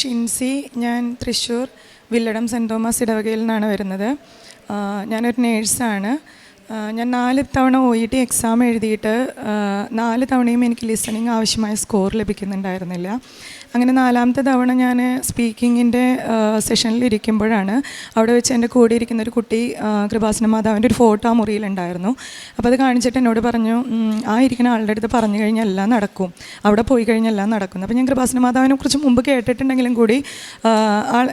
ഷിൻസി ഞാൻ Thrissur Villadam saint Thomas ഇടവകയിൽ നിന്നാണ് വരുന്നത്. ഞാനൊരു നേഴ്സാണ്. ഞാൻ നാല് തവണ ഒ ഇ ടി എക്സാം എഴുതിയിട്ട് നാല് തവണയും എനിക്ക് ലിസണിങ് ആവശ്യമായ സ്കോർ ലഭിക്കുന്നുണ്ടായിരുന്നില്ല. അങ്ങനെ നാലാമത്തെ തവണ ഞാൻ സ്പീക്കിങ്ങിന്റെ സെഷനിൽ ഇരിക്കുമ്പോഴാണ് അവിടെ വെച്ച് എന്റെ കൂടെ ഇരിക്കുന്ന ഒരു കുട്ടി കൃപാസന മാതാവിന്റെ ഒരു ഫോട്ടോ ആ മുറിയിലുണ്ടായിരുന്നു. അപ്പോൾ അത് കാണിച്ചിട്ട് എന്നോട് പറഞ്ഞു ആ ഇരിക്കുന്ന ആളുടെ അടുത്ത് പറഞ്ഞു കഴിഞ്ഞാൽ എല്ലാം നടക്കും. അവിടെ പോയി കഴിഞ്ഞാൽ എല്ലാം നടക്കും. അപ്പോൾ ഞാൻ കൃപാസന മാതാവിനെ കുറിച്ച് മുമ്പ് കേട്ടിട്ടുണ്ടെങ്കിലും കൂടി ആൾ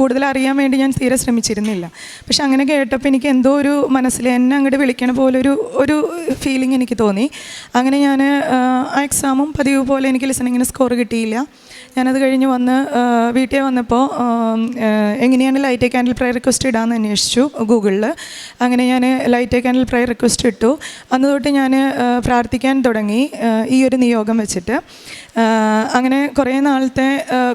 കൂടുതൽ അറിയാൻ വേണ്ടി ഞാൻ തീരെ ശ്രമിച്ചിരുന്നില്ല. പക്ഷെ അങ്ങനെ കേട്ടപ്പോൾ എനിക്ക് എന്തോ ഒരു മനസ്സിൽ എന്നെ അങ്ങോട്ട് വിളിക്കണ പോലെ ഒരു ഒരു ഫീലിംഗ് എനിക്ക് തോന്നി. അങ്ങനെ ഞാൻ ആ എക്സാമും പതിവ് പോലെ എനിക്ക് ലിസണിങ്ങിന് സ്കോർ കിട്ടിയില്ല. ഞാനത് കഴിഞ്ഞ് വന്ന് വീട്ടിൽ വന്നപ്പോൾ എങ്ങനെയാണ് ലൈറ്റ് ക്യാൻഡിൽ പ്രയർ റിക്വസ്റ്റ് ഇടാമെന്ന് അന്വേഷിച്ചു ഗൂഗിളിൽ അങ്ങനെ ഞാൻ ലൈറ്റ് ക്യാൻഡിൽ പ്രയർ റിക്വസ്റ്റ് ഇട്ടു. അന്ന് തൊട്ട് ഞാൻ പ്രാർത്ഥിക്കാൻ തുടങ്ങി ഈ ഒരു നിയോഗം വെച്ചിട്ട്. അങ്ങനെ കുറേ നാളത്തെ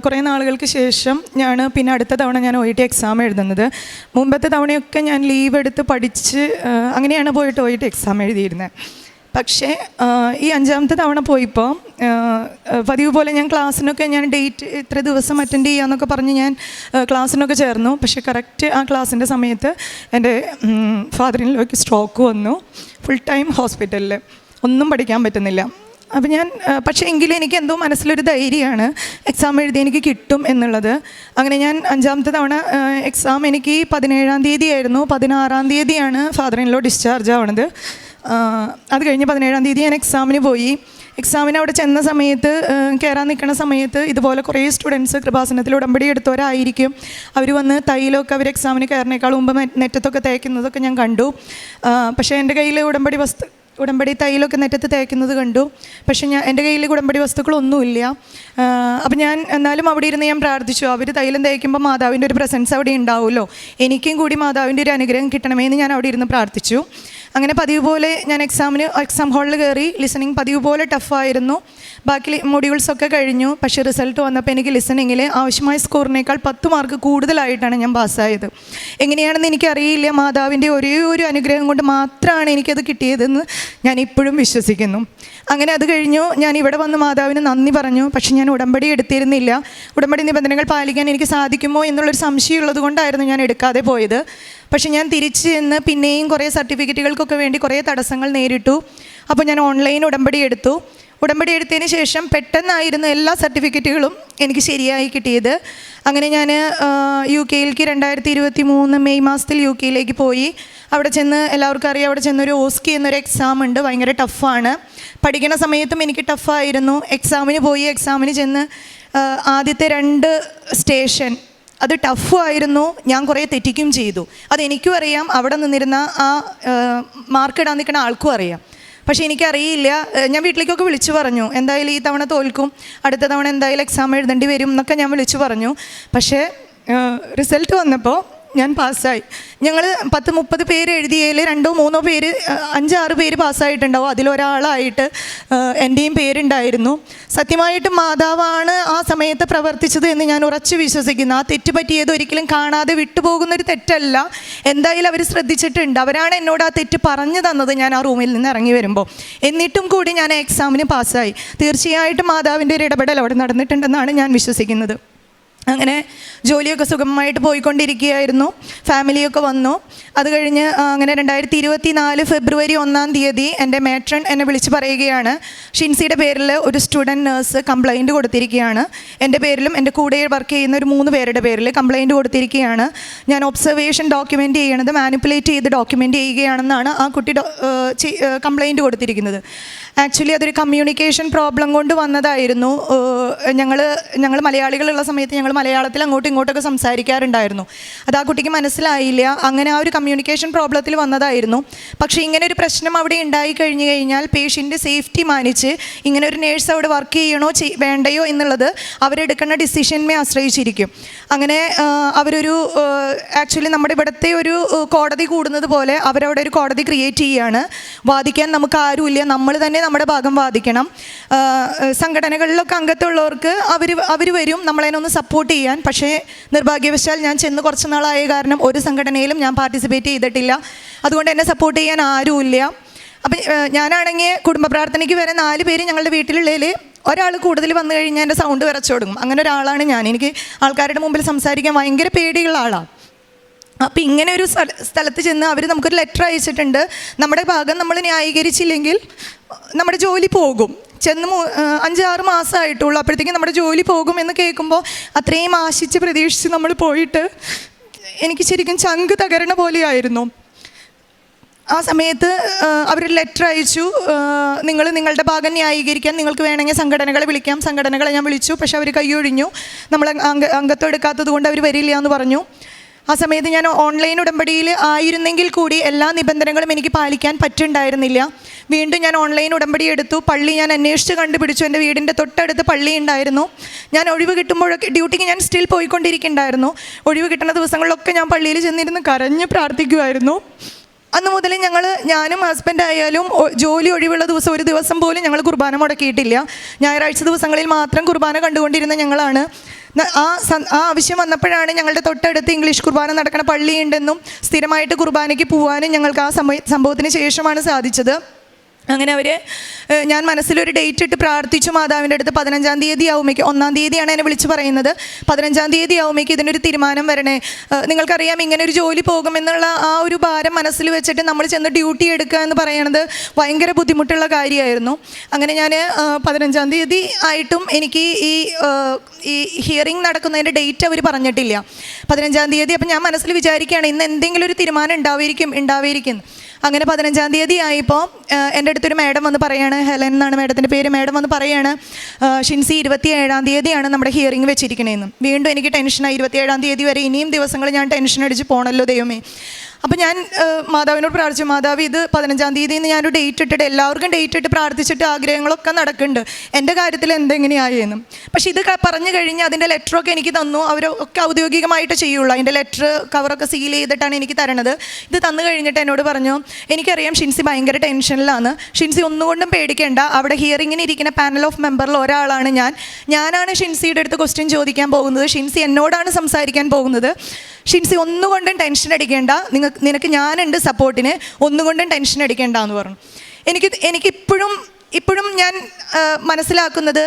കുറേ നാളുകൾക്ക് ശേഷം ഞാൻ പിന്നെ അടുത്ത തവണ ഞാൻ ഒ ടി എക്സാം എഴുതുന്നത്. മുമ്പത്തെ തവണയൊക്കെ ഞാൻ ലീവ് എടുത്ത് പഠിച്ച് അങ്ങനെയാണ് പോയിട്ട് ഒ ടി എക്സാം എഴുതിയിരുന്നത് പക്ഷേ ഈ അഞ്ചാമത്തെ തവണ പോയപ്പോൾ പതിവ് പോലെ ഞാൻ ക്ലാസ്സിനൊക്കെ ഞാൻ ഡേറ്റ് ഇത്ര ദിവസം അറ്റൻഡ് ചെയ്യാമെന്നൊക്കെ പറഞ്ഞ് ഞാൻ ക്ലാസ്സിനൊക്കെ ചേർന്നു. പക്ഷേ കറക്റ്റ് ആ ക്ലാസ്സിന്റെ സമയത്ത് എന്റെ ഫാദറിനിലേക്ക് സ്ട്രോക്ക് വന്നു. ഫുൾ ടൈം ഹോസ്പിറ്റലിൽ ഒന്നും പഠിക്കാൻ പറ്റുന്നില്ല. അപ്പം ഞാൻ പക്ഷേ എങ്കിലും എനിക്ക് എന്തോ മനസ്സിലൊരു ധൈര്യമാണ്. എക്സാം എഴുതി എനിക്ക് കിട്ടും എന്നുള്ളത്. അങ്ങനെ ഞാൻ അഞ്ചാമത്തെ തവണ എക്സാം എനിക്ക് പതിനേഴാം തീയതി ആയിരുന്നു. പതിനാറാം തീയതിയാണ് ഫാദറിനിലോ ഡിസ്ചാർജ് ആവണത്. അത് കഴിഞ്ഞ് പതിനേഴാം തീയതി ഞാൻ എക്സാമിന് പോയി. എക്സാമിന് അവിടെ ചെന്ന സമയത്ത് കയറാൻ നിൽക്കുന്ന സമയത്ത് ഇതുപോലെ കുറേ സ്റ്റുഡൻസ് കൃപാസനത്തിൽ ഉടമ്പടി എടുത്തവരായിരിക്കും. അവർ വന്ന് തൈലൊക്കെ അവർ എക്സാമിന് കയറിനേക്കാൾ മുമ്പ് നെറ്റത്തൊക്കെ തേക്കുന്നതൊക്കെ ഞാൻ കണ്ടു. പക്ഷേ എന്റെ കയ്യിൽ ഉടമ്പടി വസ്തു ഉടമ്പടി തൈലൊക്കെ നെറ്റത്ത് തേക്കുന്നത് കണ്ടു. പക്ഷേ ഞാൻ എന്റെ കയ്യിൽ ഉടമ്പടി വസ്തുക്കളൊന്നുമില്ല. അപ്പം ഞാൻ എന്നാലും അവിടെ ഇരുന്ന് ഞാൻ പ്രാർത്ഥിച്ചു. അവർ തൈലം തേക്കുമ്പോൾ മാതാവിന്റെ ഒരു പ്രസൻസ് അവിടെ ഉണ്ടാവുമല്ലോ. എനിക്കും കൂടി മാതാവിന്റെ ഒരു അനുഗ്രഹം കിട്ടണമെന്ന് ഞാൻ അവിടെ ഇരുന്ന് പ്രാർത്ഥിച്ചു. അങ്ങനെ പതിവ് പോലെ ഞാൻ എക്സാമിന് എക്സാം ഹാളിൽ കയറി ലിസണിങ് പതിവ് പോലെ ടഫായിരുന്നു ബാക്കി മൊഡ്യൂൾസൊക്കെ കഴിഞ്ഞു. പക്ഷേ റിസൾട്ട് വന്നപ്പോൾ എനിക്ക് ലിസണിങ്ങിൽ ആവശ്യമായ സ്കോറിനേക്കാൾ പത്ത് മാർക്ക് കൂടുതലായിട്ടാണ് ഞാൻ പാസ്സായത് എങ്ങനെയാണെന്ന് എനിക്കറിയില്ല. മാതാവിന്റെ ഒരേ ഒരു അനുഗ്രഹം കൊണ്ട് മാത്രമാണ് എനിക്കത് കിട്ടിയതെന്ന് ഞാൻ ഇപ്പോഴും വിശ്വസിക്കുന്നു. അങ്ങനെ അത് കഴിഞ്ഞു. ഞാൻ ഇവിടെ വന്ന് മാതാവിന് നന്ദി പറഞ്ഞു. പക്ഷെ ഞാൻ ഉടമ്പടി എടുത്തിരുന്നില്ല. ഉടമ്പടി നിബന്ധനകൾ പാലിക്കാൻ എനിക്ക് സാധിക്കുമോ എന്നുള്ളൊരു സംശയമുള്ളത് കൊണ്ടായിരുന്നു ഞാൻ എടുക്കാതെ പോയത്. പക്ഷെ ഞാൻ തിരിച്ച് ചെന്ന് പിന്നെയും കുറേ സർട്ടിഫിക്കറ്റുകൾക്കൊക്കെ വേണ്ടി കുറേ തടസ്സങ്ങൾ നേരിട്ടു. അപ്പോൾ ഞാൻ ഓൺലൈൻ ഉടമ്പടി എടുത്തു. ഉടമ്പടി എടുത്തതിന് ശേഷം പെട്ടെന്നായിരുന്നു എല്ലാ സർട്ടിഫിക്കറ്റുകളും എനിക്ക് ശരിയായി കിട്ടിയത്. അങ്ങനെ ഞാൻ യു കെയിലേക്ക് രണ്ടായിരത്തി ഇരുപത്തി മൂന്ന് മെയ് മാസത്തിൽ യു കെയിലേക്ക് പോയി. അവിടെ ചെന്ന് എല്ലാവർക്കും അറിയാം അവിടെ ചെന്നൊരു ഓസ്കി എന്നൊരു എക്സാം ഉണ്ട് ഭയങ്കര ടഫാണ്. പഠിക്കുന്ന സമയത്തും എനിക്ക് ടഫായിരുന്നു. എക്സാമിന് പോയി എക്സാമിന് ചെന്ന് ആദ്യത്തെ രണ്ട് സ്റ്റേഷൻ അത് ടഫും ആയിരുന്നു. ഞാൻ കുറേ തെറ്റിക്കും ചെയ്തു. അതെനിക്കും അറിയാം. അവിടെ നിന്നിരുന്ന ആ മാർക്കിടാൻ നിൽക്കുന്ന ആൾക്കും അറിയാം. പക്ഷേ എനിക്കറിയില്ല. ഞാൻ വീട്ടിലേക്കൊക്കെ വിളിച്ചു പറഞ്ഞു. എന്തായാലും ഈ തവണ തോൽക്കും. അടുത്ത തവണ എന്തായാലും എക്സാം എഴുതേണ്ടി വരും എന്നൊക്കെ ഞാൻ വിളിച്ചു പറഞ്ഞു. പക്ഷേ റിസൾട്ട് വന്നപ്പോൾ ഞാൻ പാസ്സായി. ഞങ്ങൾ പത്ത് മുപ്പത് പേര് എഴുതിയതിൽ രണ്ടോ മൂന്നോ പേര് അഞ്ചാറ് പേര് പാസ്സായിട്ടുണ്ടാവും. അതിലൊരാളായിട്ട് എന്റെയും പേരുണ്ടായിരുന്നു. സത്യമായിട്ട് മാതാവാണ് ആ സമയത്ത് പ്രവർത്തിച്ചത് എന്ന് ഞാൻ ഉറച്ചു വിശ്വസിക്കുന്നു. ആ തെറ്റ് പറ്റിയത് ഒരിക്കലും കാണാതെ വിട്ടുപോകുന്നൊരു തെറ്റല്ല. എന്തായാലും അവർ ശ്രദ്ധിച്ചിട്ടുണ്ട്. അവരാണ് എന്നോട് ആ തെറ്റ് പറഞ്ഞു തന്നത് ഞാൻ ആ റൂമിൽ നിന്ന് ഇറങ്ങി വരുമ്പോൾ എന്നിട്ടും കൂടി ഞാൻ എക്സാമിന് പാസ്സായി. തീർച്ചയായിട്ടും മാതാവിന്റെ ഒരു ഇടപെടൽ അവിടെ നടന്നിട്ടുണ്ടെന്നാണ് ഞാൻ വിശ്വസിക്കുന്നത്. അങ്ങനെ ജോലിയൊക്കെ സുഗമമായിട്ട് പോയിക്കൊണ്ടിരിക്കുകയായിരുന്നു. ഫാമിലിയൊക്കെ വന്നു. അത് കഴിഞ്ഞ് അങ്ങനെ രണ്ടായിരത്തി ഇരുപത്തി നാല് ഫെബ്രുവരി ഒന്നാം തീയതി എന്റെ മേട്രൺ എന്നെ വിളിച്ച് പറയുകയാണ്. ഷിൻസിയുടെ പേരിൽ ഒരു സ്റ്റുഡന്റ് നേഴ്സ് കംപ്ലൈന്റ് കൊടുത്തിരിക്കുകയാണ്. എന്റെ പേരിലും എന്റെ കൂടെ വർക്ക് ചെയ്യുന്ന ഒരു മൂന്ന് പേരുടെ പേരിൽ കംപ്ലൈന്റ് കൊടുത്തിരിക്കുകയാണ്. ഞാൻ ഒബ്സർവേഷൻ ഡോക്യുമെന്റ് ചെയ്യണത് മാനിപ്പുലേറ്റ് ചെയ്ത് ഡോക്യുമെന്റ് ചെയ്യുകയാണെന്നാണ് ആ കുട്ടി കംപ്ലൈന്റ് കൊടുത്തിരിക്കുന്നത്. ആക്ച്വലി അതൊരു കമ്മ്യൂണിക്കേഷൻ പ്രോബ്ലം കൊണ്ട് വന്നതായിരുന്നു. ഞങ്ങൾ ഞങ്ങൾ മലയാളികളുള്ള സമയത്ത് ഞങ്ങൾ മലയാളത്തിൽ അങ്ങോട്ടും ഇങ്ങോട്ടൊക്കെ സംസാരിക്കാറുണ്ടായിരുന്നു. അത് ആ കുട്ടിക്ക് മനസ്സിലായില്ല. അങ്ങനെ ആ ഒരു കമ്മ്യൂണിക്കേഷൻ പ്രോബ്ലത്തിൽ വന്നതായിരുന്നു. പക്ഷേ ഇങ്ങനെ ഒരു പ്രശ്നം അവിടെ ഉണ്ടായി കഴിഞ്ഞു കഴിഞ്ഞാൽ പേഷ്യന്റെ സേഫ്റ്റി മാനിച്ച് ഇങ്ങനെ ഒരു നേഴ്സ് അവിടെ വർക്ക് ചെയ്യണോ വേണ്ടയോ എന്നുള്ളത് അവരെടുക്കുന്ന ഡിസിഷനെ ആശ്രയിച്ചിരിക്കും. അങ്ങനെ അവരൊരു ആക്ച്വലി നമ്മുടെ ഇവിടുത്തെ ഒരു കോടതി കൂടുന്നത് പോലെ അവരവിടെ ഒരു കോടതി ക്രിയേറ്റ് ചെയ്യുകയാണ് വാദിക്കാൻ നമുക്ക് ആരുമില്ല. നമ്മൾ തന്നെ നമ്മുടെ ഭാഗം വാദിക്കണം. സംഘടനകളിലൊക്കെ അംഗത്തുള്ളവർക്ക് അവർ അവർ വരും നമ്മളതിനൊന്ന് സപ്പോർട്ട് ചെയ്യാൻ. പക്ഷേ നിർഭാഗ്യവശാൽ ഞാൻ ചെന്ന് കുറച്ച് നാളായ കാരണം ഒരു സംഘടനയിലും ഞാൻ പാർട്ടിസിപ്പേറ്റ് ചെയ്തിട്ടില്ല. അതുകൊണ്ട് എന്നെ സപ്പോർട്ട് ചെയ്യാൻ ആരുമില്ല. അപ്പം ഞാനാണെങ്കിൽ കുടുംബ പ്രാർത്ഥനയ്ക്ക് വരെ നാല് പേര് ഞങ്ങളുടെ വീട്ടിലുള്ളതിൽ ഒരാൾ കൂടുതൽ വന്നു കഴിഞ്ഞാൽ എന്റെ സൗണ്ട് വിറച്ചു തുടങ്ങും അങ്ങനെ ഒരാളാണ് ഞാൻ. എനിക്ക് ആൾക്കാരുടെ മുമ്പിൽ സംസാരിക്കാൻ ഭയങ്കര പേടിയുള്ള ആളാണ് അപ്പം ഇങ്ങനെ ഒരു സ്ഥല- സ്ഥലത്ത് ചെന്ന് അവർ നമുക്കൊരു ലെറ്റർ അയച്ചിട്ടുണ്ട്. നമ്മുടെ ഭാഗം നമ്മൾ ന്യായീകരിച്ചില്ലെങ്കിൽ നമ്മുടെ ജോലി പോകും. ചെന്ന് അഞ്ചാറ് മാസമായിട്ടുള്ളൂ അപ്പോഴത്തേക്കും നമ്മുടെ ജോലി പോകും എന്ന് കേൾക്കുമ്പോൾ അത്രയും ആശിച്ച് പ്രതീക്ഷിച്ച് നമ്മൾ പോയിട്ട് എനിക്ക് ശരിക്കും ചങ്ക് തകരണ പോലെയായിരുന്നു. ആ സമയത്ത് അവർ ലെറ്റർ അയച്ചു. നിങ്ങൾ നിങ്ങളുടെ ഭാഗം ന്യായീകരിക്കാൻ നിങ്ങൾക്ക് വേണമെങ്കിൽ സംഘടനകളെ വിളിക്കാം. സംഘടനകളെ ഞാൻ വിളിച്ചു. പക്ഷേ അവർ കൈയൊഴിഞ്ഞു. നമ്മൾ അംഗ അംഗത്വം എടുക്കാത്തത് കൊണ്ട് അവർ വരില്ല എന്ന് പറഞ്ഞു. ആ സമയത്ത് ഞാൻ ഓൺലൈൻ ഉടമ്പടിയിൽ ആയിരുന്നെങ്കിൽ കൂടി എല്ലാ നിബന്ധനകളും എനിക്ക് പാലിക്കാൻ പറ്റുണ്ടായിരുന്നില്ല. വീണ്ടും ഞാൻ ഓൺലൈൻ ഉടമ്പടി എടുത്തു. പള്ളി ഞാൻ അന്വേഷിച്ച് കണ്ടുപിടിച്ചു. എന്റെ വീടിന്റെ തൊട്ടടുത്ത് പള്ളി ഉണ്ടായിരുന്നു. ഞാൻ ഒഴിവ് കിട്ടുമ്പോഴൊക്കെ ഡ്യൂട്ടിക്ക് ഞാൻ സ്റ്റിൽ പോയിക്കൊണ്ടിരിക്കുന്നുണ്ടായിരുന്നു. ഒഴിവ് കിട്ടുന്ന ദിവസങ്ങളിലൊക്കെ ഞാൻ പള്ളിയിൽ ചെന്നിരുന്ന് കരഞ്ഞ് പ്രാർത്ഥിക്കുമായിരുന്നു അന്ന് മുതൽ ഞങ്ങൾ ഞാനും ഹസ്ബൻഡ് ആയാലും ജോലി ഒഴിവുള്ള ദിവസം ഒരു ദിവസം പോലും ഞങ്ങൾ കുർബാന മുടക്കിയിട്ടില്ല. ഞായറാഴ്ച ദിവസങ്ങളിൽ മാത്രം കുർബാന കണ്ടുകൊണ്ടിരുന്ന ഞങ്ങളാണ്. ആ ആ ആവശ്യം വന്നപ്പോഴാണ് ഞങ്ങളുടെ തൊട്ടടുത്ത് ഇംഗ്ലീഷ് കുർബാന നടക്കുന്ന പള്ളിയുണ്ടെന്നും സ്ഥിരമായിട്ട് കുർബാനയ്ക്ക് പോകാനും ഞങ്ങൾക്ക് ആ സമയ സംഭവത്തിന് ശേഷമാണ് സാധിച്ചത്. അങ്ങനെ അവർ ഞാൻ മനസ്സിലൊരു ഡേറ്റ് ഇട്ട് പ്രാർത്ഥിച്ചു മാതാവിന്റെ അടുത്ത് പതിനഞ്ചാം തീയതി ആവുമേക്ക് ഒന്നാം തീയതിയാണ് എന്നെ വിളിച്ച് പറയുന്നത്. പതിനഞ്ചാം തീയതി ആവുമേക്ക് ഇതിനൊരു തീരുമാനം വരണേ. നിങ്ങൾക്കറിയാം ഇങ്ങനെ ഒരു ജോലി പോകുമെന്നുള്ള ആ ഒരു ഭാരം മനസ്സിൽ വെച്ചിട്ട് നമ്മൾ ചെന്ന് ഡ്യൂട്ടി എടുക്കുക എന്ന് പറയുന്നത് ഭയങ്കര ബുദ്ധിമുട്ടുള്ള കാര്യമായിരുന്നു. അങ്ങനെ ഞാൻ പതിനഞ്ചാം തീയതി ആയിട്ടും എനിക്ക് ഈ ഈ ഹിയറിംഗ് നടക്കുന്നതിന്റെ ഡേറ്റ് അവർ പറഞ്ഞിട്ടില്ല. പതിനഞ്ചാം തീയതി അപ്പം ഞാൻ മനസ്സിൽ വിചാരിക്കുകയാണ് ഇന്ന് എന്തെങ്കിലും ഒരു തീരുമാനം ഉണ്ടാവുമായിരിക്കും ഉണ്ടാവുമായിരിക്കും അങ്ങനെ പതിനഞ്ചാം തീയതി ആയപ്പോൾ എന്റെ അടുത്തൊരു മാഡം വന്ന് പറയാണ് ഹെലൻ എന്നാണ് മാഡത്തിന്റെ പേര് മാഡം വന്ന് പറയാണ് ഷിൻസി ഇരുപത്തി ഏഴാം തീയതിയാണ് നമ്മുടെ ഹിയറിംഗ് വെച്ചിരിക്കണേന്ന് വീണ്ടും എനിക്ക് ടെൻഷനായി ഇരുപത്തി ഏഴാം തീയതി വരെ ഇനിയും ദിവസങ്ങൾ ഞാൻ ടെൻഷൻ അടിച്ച് പോണല്ലോ ദൈവമേ. അപ്പോൾ ഞാൻ മാതാവിനോട് പ്രാർത്ഥിച്ചു. മാതാവ് ഇത് പതിനഞ്ചാം തീയതി നിന്ന് ഞാനൊരു ഡേറ്റ് ഇട്ടിട്ട് എല്ലാവർക്കും ഡേറ്റ് ഇട്ട് പ്രാർത്ഥിച്ചിട്ട് ആഗ്രഹങ്ങളൊക്കെ നടക്കുന്നുണ്ട്. എന്റെ കാര്യത്തിൽ എന്തെങ്ങനെയായെന്നും. പക്ഷേ ഇത് പറഞ്ഞു കഴിഞ്ഞ് അതിന്റെ ലെറ്ററൊക്കെ എനിക്ക് തന്നു. അവരൊക്കെ ഔദ്യോഗികമായിട്ട് ചെയ്യുള്ളൂ. അതിന്റെ ലെറ്റർ കവറൊക്കെ സീൽ ചെയ്തിട്ടാണ് എനിക്ക് തരണത്. ഇത് തന്നു കഴിഞ്ഞിട്ട് എന്നോട് പറഞ്ഞു എനിക്കറിയാം ഷിൻസി ഭയങ്കര ടെൻഷനിലാണ്. ഷിൻസി ഒന്നുകൊണ്ടും പേടിക്കേണ്ട. അവിടെ ഹിയറിങ്ങിന് ഇരിക്കുന്ന പാനൽ ഓഫ് മെമ്പറിൽ ഒരാളാണ് ഞാൻ. ഞാനാണ് ഷിൻസിയുടെ അടുത്ത് ക്വസ്റ്റ്യൻ ചോദിക്കാൻ പോകുന്നത്. ഷിൻസി എന്നോടാണ് സംസാരിക്കാൻ പോകുന്നത്. ഷിൻസി ഒന്നുകൊണ്ടും ടെൻഷൻ അടിക്കേണ്ട. നിങ്ങൾക്ക് നിനക്ക് ഞാനുണ്ട് സപ്പോർട്ടിന്. ഒന്നുകൊണ്ടും ടെൻഷൻ അടിക്കേണ്ട എന്ന് പറഞ്ഞു. എനിക്ക് എനിക്കിപ്പോഴും ഇപ്പോഴും ഞാൻ മനസ്സിലാക്കുന്നത്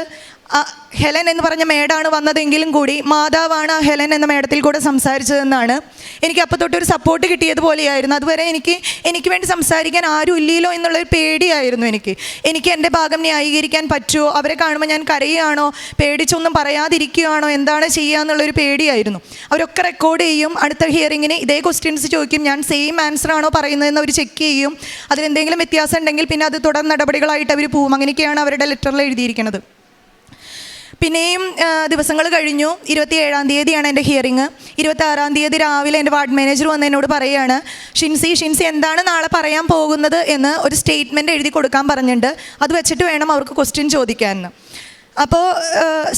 ഹെലൻ എന്ന് പറഞ്ഞ മേഡാണ് വന്നതെങ്കിലും കൂടി മാതാവാണ് ആ ഹെലൻ എന്ന മേഡത്തിൽ കൂടെ സംസാരിച്ചതെന്നാണ്. എനിക്ക് അപ്പോൾ തൊട്ടൊരു സപ്പോർട്ട് കിട്ടിയതുപോലെയായിരുന്നു. അതുവരെ എനിക്ക് എനിക്ക് വേണ്ടി സംസാരിക്കാൻ ആരും ഇല്ലല്ലോ എന്നുള്ളൊരു പേടിയായിരുന്നു എനിക്ക്. എനിക്ക് എന്റെ ഭാഗം ന്യായീകരിക്കാൻ പറ്റുമോ? അവരെ കാണുമ്പോൾ ഞാൻ കരയുകയാണോ? പേടിച്ചൊന്നും പറയാതിരിക്കുകയാണോ? എന്താണ് ചെയ്യുക എന്നുള്ളൊരു പേടിയായിരുന്നു. അവരൊക്കെ റെക്കോർഡ് ചെയ്യും. അടുത്ത ഹിയറിങ്ങിന് ഇതേ ക്വസ്റ്റ്യൻസ് ചോദിക്കും. ഞാൻ സെയിം ആൻസർ ആണോ പറയുന്നതെന്ന് അവർ ചെക്ക് ചെയ്യും. അതിലെന്തെങ്കിലും വ്യത്യാസം ഉണ്ടെങ്കിൽ പിന്നെ അത് തുടർ നടപടികളായിട്ട് അവർ പോവും. അങ്ങനെയൊക്കെയാണ് അവരുടെ ലെറ്ററിൽ എഴുതിയിരിക്കുന്നത്. പിന്നെയും ദിവസങ്ങൾ കഴിഞ്ഞു. ഇരുപത്തി ഏഴാം തീയതിയാണ് എന്റെ ഹിയറിങ് ഇരുപത്തി ആറാം തീയതി രാവിലെ എന്റെ വാർഡ് മാനേജർ വന്ന് എന്നോട് പറയുകയാണ് ഷിൻസി ഷിൻസി എന്താണ് നാളെ പറയാൻ പോകുന്നത്? എന്ന് ഒരു സ്റ്റേറ്റ്മെന്റ് എഴുതി കൊടുക്കാൻ പറഞ്ഞിട്ടുണ്ട്. അത് വെച്ചിട്ട് വേണം അവർക്ക് ക്വസ്റ്റ്യൻ ചോദിക്കാമെന്ന് അപ്പോൾ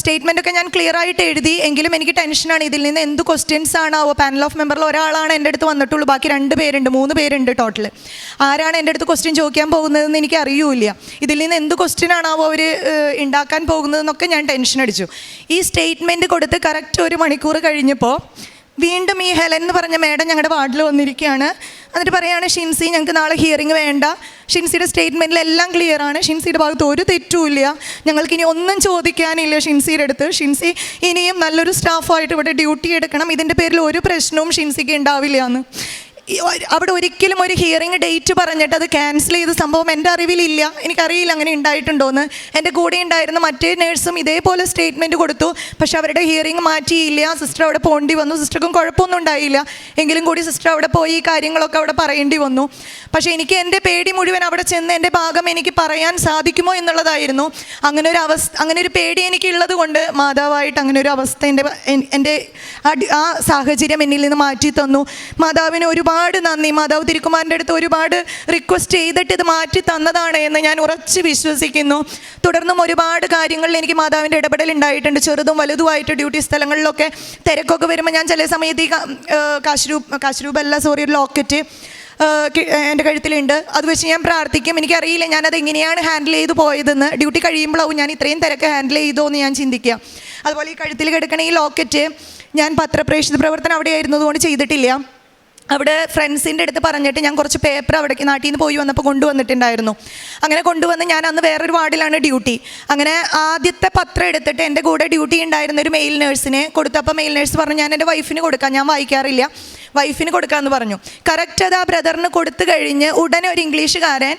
സ്റ്റേറ്റ്മെന്റ് ഒക്കെ ഞാൻ ക്ലിയർ ആയിട്ട് എഴുതി. എങ്കിലും എനിക്ക് ടെൻഷനാണ്. ഇതിൽ നിന്ന് എന്ത് ക്വസ്റ്റ്യൻസ് ആണാവോ പാനൽ ഓഫ് മെമ്പറിൽ ഒരാളാണ് എന്റെ അടുത്ത് വന്നിട്ടുള്ളൂ. ബാക്കി രണ്ട് പേരുണ്ട്. മൂന്ന് പേരുണ്ട് ടോട്ടൽ ആരാണ് എന്റെ അടുത്ത് ക്വസ്റ്റ്യൻ ചോദിക്കാൻ പോകുന്നതെന്ന് എനിക്ക് അറിയൂല ഇതിൽ നിന്ന് എന്ത് ക്വസ്റ്റ്യൻ ആണാവോ അവർ ഉണ്ടാക്കാൻ പോകുന്നതെന്നൊക്കെ ഞാൻ ടെൻഷൻ അടിച്ചു. ഈ സ്റ്റേറ്റ്മെന്റ് കൊടുത്ത് കറക്റ്റ് ഒരു മണിക്കൂർ കഴിഞ്ഞപ്പോൾ വീണ്ടും ഈ ഹെലൻ എന്ന് പറഞ്ഞ മേഡം ഞങ്ങളുടെ വാർഡിൽ വന്നിരിക്കുകയാണ്. എന്നിട്ട് പറയുകയാണ് ഷിൻസി ഞങ്ങൾക്ക് നാളെ ഹിയറിംഗ് വേണ്ട. ഷിൻസിയുടെ സ്റ്റേറ്റ്മെന്റിൽ എല്ലാം ക്ലിയർ ആണ്. ഷിൻസിയുടെ ഭാഗത്ത് ഒരു തെറ്റുമില്ല ഞങ്ങൾക്ക് ഇനി ഒന്നും ചോദിക്കാനില്ല ഷിൻസിയുടെ അടുത്ത്. ഷിൻസി ഇനിയും നല്ലൊരു സ്റ്റാഫായിട്ട് ഇവിടെ ഡ്യൂട്ടി എടുക്കണം. ഇതിന്റെ പേരിൽ ഒരു പ്രശ്നവും ഷിൻസിക്ക് ഉണ്ടാവില്ല എന്ന്. അവിടെ ഒരിക്കലും ഒരു ഹിയറിംഗ് ഡേറ്റ് പറഞ്ഞിട്ട് അത് ക്യാൻസൽ ചെയ്ത സംഭവം എന്റെ അറിവിലില്ല. എനിക്കറിയില്ല അങ്ങനെ ഉണ്ടായിട്ടുണ്ടോയെന്ന് എന്റെ കൂടെ ഉണ്ടായിരുന്ന മറ്റേ നേഴ്സും ഇതേപോലെ സ്റ്റേറ്റ്മെന്റ് കൊടുത്തു. പക്ഷെ അവരുടെ ഹിയറിംഗ് മാറ്റിയില്ല. സിസ്റ്റർ അവിടെ പോകേണ്ടി വന്നു. സിസ്റ്റർക്കും കുഴപ്പമൊന്നും ഉണ്ടായില്ല. എങ്കിലും കൂടി സിസ്റ്റർ അവിടെ പോയി ഈ കാര്യങ്ങളൊക്കെ അവിടെ പറയേണ്ടി വന്നു. പക്ഷേ എനിക്ക് എന്റെ പേടി മുഴുവൻ അവിടെ ചെന്ന് എന്റെ ഭാഗം എനിക്ക് പറയാൻ സാധിക്കുമോ എന്നുള്ളതായിരുന്നു. അങ്ങനെ ഒരു അവസ്ഥ അങ്ങനെ ഒരു പേടി എനിക്കുള്ളത് കൊണ്ട് മാതാവായിട്ട് അങ്ങനെ ഒരു അവസ്ഥ എന്റെ എന്റെ ആ സാഹചര്യം എന്നിൽ നിന്ന് മാറ്റി തന്നു മാതാവിന് ഒരുപാട് നന്ദി. മാതാവ് തിരുക്കുമാരന്റെ അടുത്ത് ഒരുപാട് റിക്വസ്റ്റ് ചെയ്തിട്ട് ഇത് മാറ്റി തന്നതാണ് എന്ന് ഞാൻ ഉറച്ച് വിശ്വസിക്കുന്നു. തുടർന്നും ഒരുപാട് കാര്യങ്ങളിൽ എനിക്ക് മാതാവിന്റെ ഇടപെടൽ ഉണ്ടായിട്ടുണ്ട്. ചെറുതും വലുതുമായിട്ട് ഡ്യൂട്ടി സ്ഥലങ്ങളിലൊക്കെ തിരക്കൊക്കെ വരുമ്പോൾ ഞാൻ ചില സമയത്ത് ഈ കാശ്രൂപ് ഏഹ് കാശ് കാശ് രൂപല്ല സോറി ഒരു ലോക്കറ്റ് എന്റെ കഴുത്തിലുണ്ട്. അത് വെച്ച് ഞാൻ പ്രാർത്ഥിക്കും. എനിക്കറിയില്ല ഞാനത് എങ്ങനെയാണ് ഹാൻഡിൽ ചെയ്ത് പോയതെന്ന്. ഡ്യൂട്ടി കഴിയുമ്പോഴാവും ഞാൻ ഇത്രയും തിരക്ക് ഹാൻഡിൽ ചെയ്തോ എന്ന് ഞാൻ ചിന്തിക്കുക. അതുപോലെ ഈ കഴുത്തിൽ കിടക്കണ ഈ ലോക്കറ്റ് ഞാൻ പത്രപ്രേക്ഷിത പ്രവർത്തനം അവിടെ ആയിരുന്നതുകൊണ്ട് ചെയ്തിട്ടില്ല. അവിടെ ഫ്രണ്ട്സിന്റെ അടുത്ത് പറഞ്ഞിട്ട് ഞാൻ കുറച്ച് പേപ്പർ അവിടേക്ക് നാട്ടിൽ നിന്ന് പോയി വന്നപ്പോൾ കൊണ്ടുവന്നിട്ടുണ്ടായിരുന്നു. അങ്ങനെ കൊണ്ടുവന്ന് ഞാൻ അന്ന് വേറൊരു വാർഡിലാണ് ഡ്യൂട്ടി അങ്ങനെ ആദ്യത്തെ പത്രം എടുത്തിട്ട് എന്റെ കൂടെ ഡ്യൂട്ടി ഉണ്ടായിരുന്ന ഒരു മെയിൽ നേഴ്സിനെ കൊടുത്തപ്പോൾ മെയിൽ നേഴ്സ് പറഞ്ഞു ഞാൻ എന്റെ വൈഫിന് കൊടുക്കാം ഞാൻ വായിക്കാറില്ല. വൈഫിന് കൊടുക്കാമെന്ന് പറഞ്ഞു. കറക്റ്റ് അത് ആ ബ്രദറിന് കൊടുത്തു കഴിഞ്ഞ് ഉടനെ ഒരു ഇംഗ്ലീഷുകാരൻ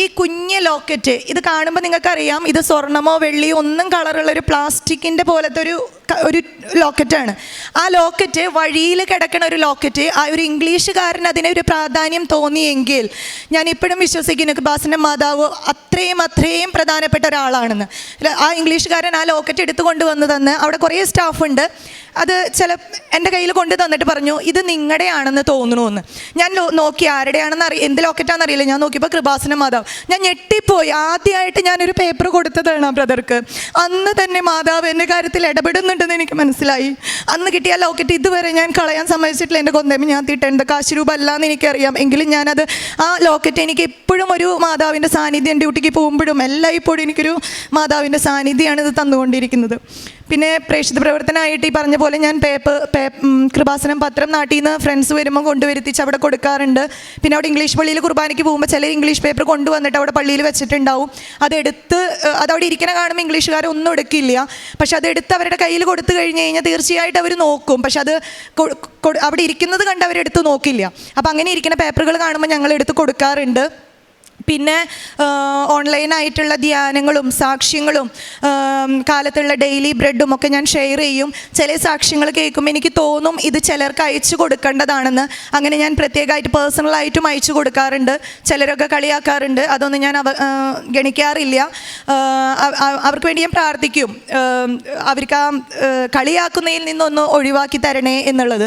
ഈ കുഞ്ഞ് ലോക്കറ്റ് ഇത് കാണുമ്പോൾ നിങ്ങൾക്കറിയാം ഇത് സ്വർണമോ വെള്ളിയോ ഒന്നും കളറുള്ള ഒരു പ്ലാസ്റ്റിക്കിന്റെ പോലത്തെ ഒരു ഒരു ലോക്കറ്റാണ് ആ ലോക്കറ്റ് വഴിയിൽ കിടക്കുന്ന ഒരു ലോക്കറ്റ് ആ ഒരു ഇംഗ്ലീഷുകാരൻ അതിനെ ഒരു പ്രാധാന്യം തോന്നിയെങ്കിൽ ഞാൻ ഇപ്പോഴും വിശ്വസിക്കുന്നു ബാസിന്റെ മാതാവ് അത്രയും അത്രയും പ്രധാനപ്പെട്ട ഒരാളാണെന്ന്. ആ ഇംഗ്ലീഷുകാരൻ ആ ലോക്കറ്റ് എടുത്തു കൊണ്ടുവന്ന് തന്ന് അവിടെ കുറേ സ്റ്റാഫുണ്ട് അത് ചില എന്റെ കയ്യിൽ കൊണ്ടു തന്നിട്ട് പറഞ്ഞു ഇത് നിങ്ങളുടെയാണെന്ന് തോന്നുന്നു എന്ന് ഞാൻ നോക്കി ആരുടെയാണെന്ന് അറിയ എന്ത് ലോക്കറ്റാണെന്ന് അറിയില്ല. ഞാൻ നോക്കിയപ്പോൾ കൃപാസന മാതാവ്. ഞാൻ ഞെട്ടിപ്പോയി. ആദ്യമായിട്ട് ഞാനൊരു പേപ്പർ കൊടുത്തതാണ് ആ ബ്രദർക്ക് അന്ന് തന്നെ മാതാവ് എന്റെ കാര്യത്തിൽ ഇടപെടുന്നുണ്ടെന്ന് എനിക്ക് മനസ്സിലായി. അന്ന് കിട്ടിയ ലോക്കറ്റ് ഇതുവരെ ഞാൻ കളയാൻ സമ്മതിച്ചിട്ടില്ല. എന്റെ കൊന്തേമ്മ ഞാൻ തീട്ടേണ്ടത് കാശ് രൂപ അല്ല എന്ന് എനിക്കറിയാം. എങ്കിലും ഞാനത് ആ ലോക്കറ്റ് എനിക്ക് എപ്പോഴും ഒരു മാതാവിന്റെ സാന്നിധ്യം ഡ്യൂട്ടിക്ക് പോകുമ്പോഴും എല്ലാം ഇപ്പോഴും എനിക്കൊരു മാതാവിന്റെ സാന്നിധ്യമാണ് ഇത് തന്നുകൊണ്ടിരിക്കുന്നത്. പിന്നെ പ്രേക്ഷിത പ്രവർത്തനമായിട്ട് ഈ പറഞ്ഞ പോലെ ഞാൻ പേപ്പർ പേപ്പ് കൃപാസനം പത്രം നാട്ടിൽ നിന്ന് ഫ്രണ്ട്സ് വരുമ്പോൾ കൊണ്ടുവരുത്തിച്ച് അവിടെ കൊടുക്കാറുണ്ട്. പിന്നെ അവിടെ ഇംഗ്ലീഷ് പള്ളിയിൽ കുർബാനയ്ക്ക് പോകുമ്പോൾ ചിലർ ഇംഗ്ലീഷ് പേപ്പർ കൊണ്ടുവന്നിട്ട് അവിടെ പള്ളിയിൽ വെച്ചിട്ടുണ്ടാവും. അതെടുത്ത് അതവിടെ ഇരിക്കണ കാണുമ്പോൾ ഇംഗ്ലീഷുകാർ ഒന്നും എടുക്കില്ല. പക്ഷെ അതെടുത്ത് അവരുടെ കയ്യിൽ കൊടുത്തു കഴിഞ്ഞ് കഴിഞ്ഞാൽ തീർച്ചയായിട്ടും അവർ നോക്കും. പക്ഷെ അത് അവിടെ ഇരിക്കുന്നത് കണ്ട് അവരെടുത്ത് നോക്കില്ല. അപ്പോൾ അങ്ങനെ ഇരിക്കുന്ന പേപ്പറുകൾ കാണുമ്പോൾ ഞങ്ങൾ എടുത്ത് കൊടുക്കാറുണ്ട്. പിന്നെ ഓൺലൈനായിട്ടുള്ള ധ്യാനങ്ങളും സാക്ഷ്യങ്ങളും കാലത്തുള്ള ഡെയിലി ബ്രെഡും ഒക്കെ ഞാൻ ഷെയർ ചെയ്യും. ചില സാക്ഷ്യങ്ങൾ കേൾക്കുമ്പോൾ എനിക്ക് തോന്നും ഇത് ചിലർക്ക് അയച്ചു കൊടുക്കേണ്ടതാണെന്ന്. അങ്ങനെ ഞാൻ പ്രത്യേകമായിട്ട് പേഴ്സണലായിട്ടും അയച്ചു കൊടുക്കാറുണ്ട്. ചിലരൊക്കെ കളിയാക്കാറുണ്ട്. അതൊന്നും ഞാൻ അവ ഗണിക്കാറില്ല. അവർക്ക് വേണ്ടി ഞാൻ പ്രാർത്ഥിക്കും. അവർക്ക് ആ, കളിയാക്കുന്നതിൽ നിന്നൊന്ന് ഒഴിവാക്കി തരണേ എന്നുള്ളത്.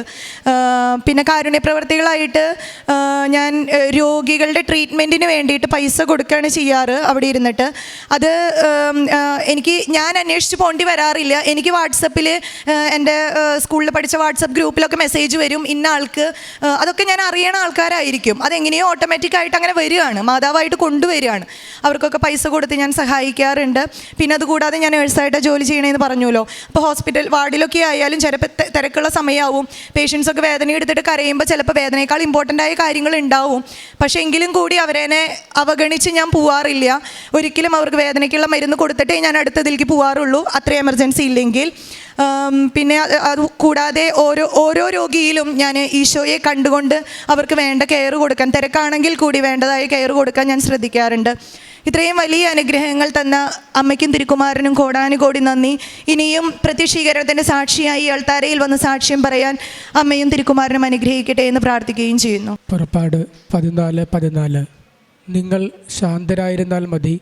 പിന്നെ കാരുണ്യപ്രവർത്തികളായിട്ട് ഞാൻ രോഗികളുടെ ട്രീറ്റ്മെന്റിന് വേണ്ടിയിട്ട് പൈസ കൊടുക്കുകയാണ് ചെയ്യാറ് അവിടെ ഇരുന്നിട്ട്. അത് എനിക്ക് ഞാൻ അന്വേഷിച്ച് പോണ്ടി വരാറില്ല. എനിക്ക് വാട്സപ്പിൽ എന്റെ സ്കൂളിൽ പഠിച്ച വാട്സപ്പ് ഗ്രൂപ്പിലൊക്കെ മെസ്സേജ് വരും ഇന്ന ആൾക്ക്. അതൊക്കെ ഞാൻ അറിയണ ആൾക്കാരായിരിക്കും. അതെങ്ങനെയോ ഓട്ടോമാറ്റിക് ആയിട്ട് അങ്ങനെ വരികയാണ്. മാതാവായിട്ട് കൊണ്ടുവരികയാണ്. അവർക്കൊക്കെ പൈസ കൊടുത്ത് ഞാൻ സഹായിക്കാറുണ്ട്. പിന്നെ അതുകൂടാതെ ഞാൻ നേഴ്സായിട്ട് ജോലി ചെയ്യണമെന്ന് പറഞ്ഞല്ലോ അപ്പോൾ ഹോസ്പിറ്റൽ വാർഡിലൊക്കെ ആയാലും ചിലപ്പോൾ തിരക്കുള്ള സമയമാവും പേഷ്യൻസ് ഒക്കെ വേദന എടുത്തിട്ട് കരയുമ്പോൾ ചിലപ്പോൾ വേദനയേക്കാൾ ഇമ്പോർട്ടന്റ് ആയ കാര്യങ്ങൾ ഉണ്ടാവും. പക്ഷേ എങ്കിലും കൂടി അവരെന്നെ അവഗണിച്ച് ഞാൻ പോവാറില്ല. ഒരിക്കലും അവർക്ക് വേദനയ്ക്കുള്ള മരുന്ന് കൊടുത്തിട്ടേ ഞാൻ അടുത്തതിലേക്ക് പോവാറുള്ളൂ. അത്ര എമർജൻസി ഇല്ലെങ്കിൽ. പിന്നെ അത് കൂടാതെ ഓരോ ഓരോ രോഗിയിലും ഞാൻ ഈശോയെ കണ്ടുകൊണ്ട് അവർക്ക് വേണ്ട കെയർ കൊടുക്കാൻ തിരക്കാണെങ്കിൽ കൂടി വേണ്ടതായ കെയർ കൊടുക്കാൻ ഞാൻ ശ്രദ്ധിക്കാറുണ്ട്. ഇത്രയും വലിയ അനുഗ്രഹങ്ങൾ തന്ന അമ്മയ്ക്കും തിരുക്കുമാരനും കോടാനുകോടി നന്ദി. ഇനിയും പ്രത്യക്ഷീകരണത്തിന്റെ സാക്ഷിയായി അൾത്താരയിൽ വന്ന് സാക്ഷ്യം പറയാൻ അമ്മയും തിരുക്കുമാരനും അനുഗ്രഹിക്കട്ടെ എന്ന് പ്രാർത്ഥിക്കുകയും ചെയ്യുന്നു. പുറപ്പാട് പതിനാല് പതിനാല്. നിങ്ങൾ ശാന്തരായിരുന്നാൽ മതി.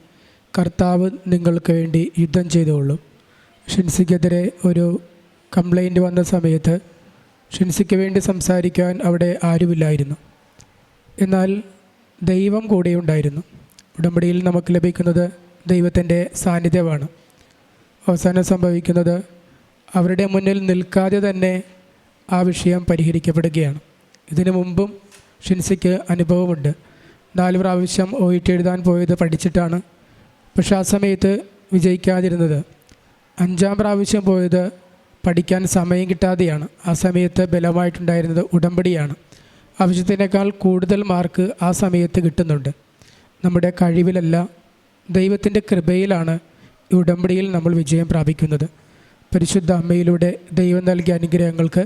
കർത്താവ് നിങ്ങൾക്ക് വേണ്ടി യുദ്ധം ചെയ്തോളും. ഷിൻസിക്കെതിരെ ഒരു കംപ്ലൈന്റ് വന്ന സമയത്ത് ഷിൻസിക്ക് വേണ്ടി സംസാരിക്കാൻ അവിടെ ആരുമില്ലായിരുന്നു. എന്നാൽ ദൈവം കൂടെയുണ്ടായിരുന്നു ഉടമ്പടിയിൽ നമുക്ക് ലഭിക്കുന്നത് ദൈവത്തിന്റെ സാന്നിധ്യമാണ്. അവസാനം സംഭവിക്കുന്നത് അവരുടെ മുന്നിൽ നിൽക്കാതെ തന്നെ ആ വിഷയം പരിഹരിക്കപ്പെടുകയാണ്. ഇതിനു മുമ്പും ഷിൻസിക്ക് അനുഭവമുണ്ട്. നാല് പ്രാവശ്യം ഒ ടി എഴുതാൻ പോയത് പഠിച്ചിട്ടാണ്. പക്ഷെ ആ സമയത്ത് വിജയിക്കാതിരുന്നത്. അഞ്ചാം പ്രാവശ്യം പോയത് പഠിക്കാൻ സമയം കിട്ടാതെയാണ്. ആ സമയത്ത് ബലമായിട്ടുണ്ടായിരുന്നത് ഉടമ്പടിയാണ്. ആവശ്യത്തിനേക്കാൾ കൂടുതൽ മാർക്ക് ആ സമയത്ത് കിട്ടുന്നുണ്ട്. നമ്മുടെ കഴിവിലല്ല ദൈവത്തിന്റെ കൃപയിലാണ് ഈ ഉടമ്പടിയിൽ നമ്മൾ വിജയം പ്രാപിക്കുന്നത്. പരിശുദ്ധ അമ്മയിലൂടെ ദൈവം നൽകിയ അനുഗ്രഹങ്ങൾക്ക്